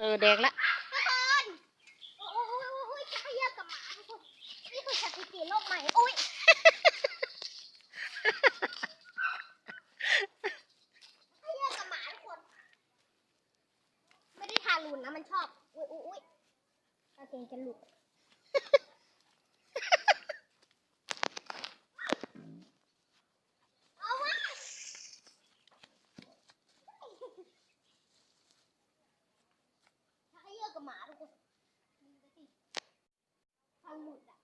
เออแดงละทุกคนโอ้ยโอ้ยโอ้ยโอ้ยจะขยับกับหมาทุกคนนี่คือสถิติโลกใหม่อุ้ยขยับกับหมาทุกคน ไม่ได้ทารุนนะมันชอบอุ้ยอุ้ยอุ้ยกางเกงจะหลุด เอาวะถ้าขยับกับหมาทุกคนดูสิ มันหลุดอะ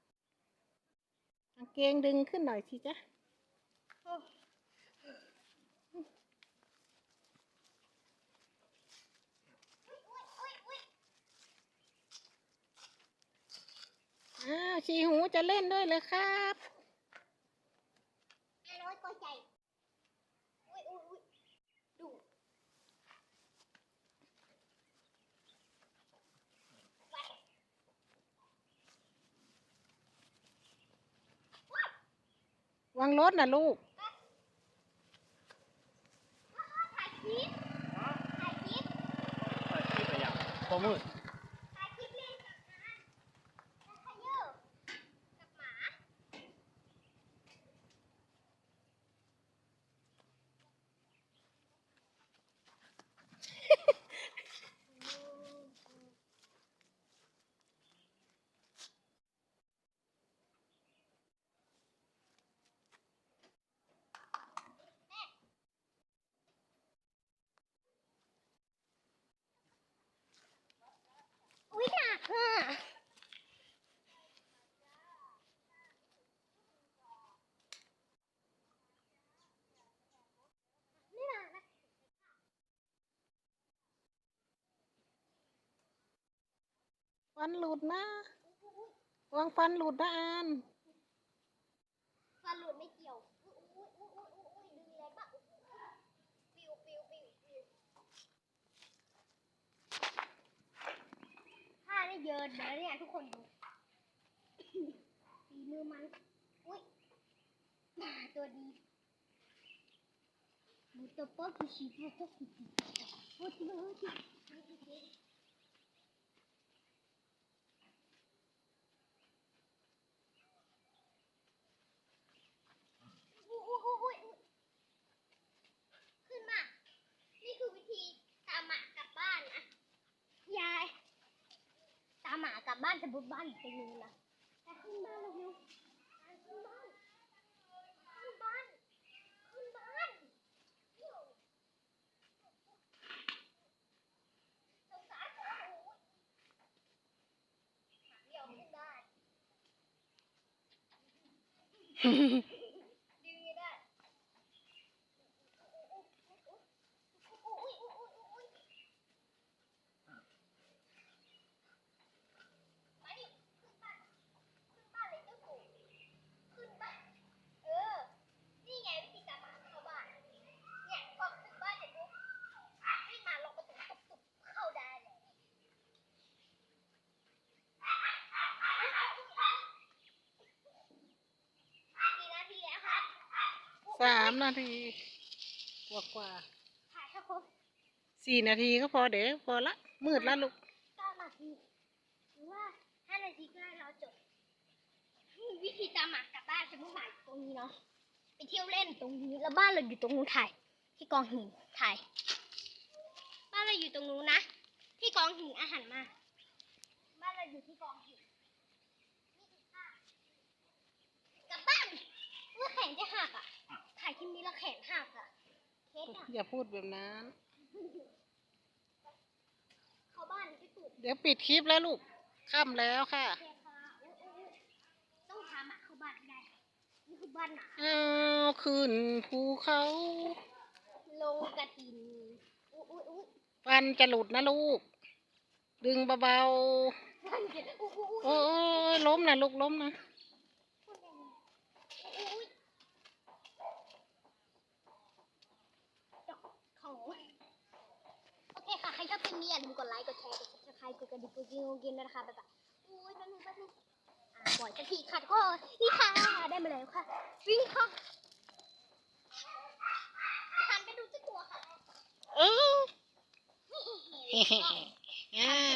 กางเกงดึงขึ้นหน่อยสิจ๊ะอ้าวชีหูจะเล่นด้วยเลยครับ ไอ้น้อยก็ใจ อุ้ยอุ้ยอุ้ยดู วางรถนะลูกถ่ายคลิปถ่ายคลิปเปิดที่ไปอย่างพอมืด ถ่ายคลิปเล่นกับงานแล้วขยือกับหมา อุ้ย หนักอะไม่หนักนะฟันหลุดนะวางฟันหลุดนะอาน ฟันหลุดไม่เกี่ยว อุ้ยอุ้ยอุ้ยอุ้ยอุ้ยอุ้ยดึงแรงปะอุ้ยอุ้ยปิวปิวปิวปิวท่าได้ เยินเลยเนี่ยทุกคนดูฝีมือมัน อุ้ยหมาตัวดีมุตัวป๊อกคือชีพตัวคือชีพโอ้ยโอ้ยโอ้ย อุ๊ยอุ๊ยอุ๊ยอุ๊ยอุ๊ยขึ้นมา นี่คือวิธีตามหมากลับบ้านนะ ยาย ตามหมากลับบ้านจะบุกบ้านอยู่ตรงนู้นนะแต่ขึ้นบ้านเร็วๆไปขึ้นบ้านขึ้นบ้านขึ้นบ้านเร็วสงสารหมาโอ้ยหมาเดียวขึ้นได้ดึงไม่ได้อุ๊ยอุ๊ยอุ๊ยอุ๊ยอุ๊ยมาดิขึ้นบ้าน ขึ้นบ้านเลยเจ้าปู่ขึ้นบ้าน เออ นี่ไงวิธีการมาเข้าบ้าน เนี่ยพอขึ้นบ้านเสร็จปุ๊บให้มาลงประตูตุบๆเข้าได้เลย กี่นาทีแล้วครับ สามนาทีกว่ากว่าถ่ายแค่ครบสี่นาทีก็พอเดี๋ยวพอละ มืดล้วลูกเก้านาทีหรือว่าห้านาทีก็ได้เราจบนี่วิธีตามหมากลับบ้านจะมุ่งหมายตรงนี้เนาะไปเที่ยวเล่นตรงนี้แล้วบ้านเราอยู่ตรงนู้นถ่ายที่กองหินถ่าย บ้านเราอยู่ตรงนู้นนะที่กองหินอาหารมา บ้านเราอยู่ที่กองหินกลับบ้านเมื่อแขนจะหักอะ ถ่ายคลิปนี้แล้วแขนหักอะเคสอะอย่าพูดแบบนั้น เข้าบ้านที่สุดเดี๋ยวปิดคลิปแล้วลูกค่ำแล้วค่ะโอเคค่ะอุ๊ยอุ๊ยอุ๊ยต้องพาหมาเข้าบ้านให้ได้นี่คือบ้านหมาอ้าวขึ้นภูเขาลงกระถินอุ้ยอุ้ยอุ้ยฟันจะหลุดนะลูก ดึงเบาบ้านเจ็บอุ้ยอุ้ยๆอุ้ยโอ้ยล้มนะลูกล้มนะ อุ้ยอุ้ยด อกเขาโอเคค่ะ ใครชอบคลิปนี้อย่าลืมกดไลค์ กดแชร์ กดซับสไครต์กดกระดิ่งกดกิ้งกิ้งด้วยนะคะบ๊ายบายอุ้ยแป๊บนึงแป๊บนึงอ่าปล่อยสักทีค่ะทุกคนนี่ค่ะ ได้มาแล้วค่ะ วิ่งค่ะหันไปดูเจ้าตัวค่ะ เออ นี่ อ่า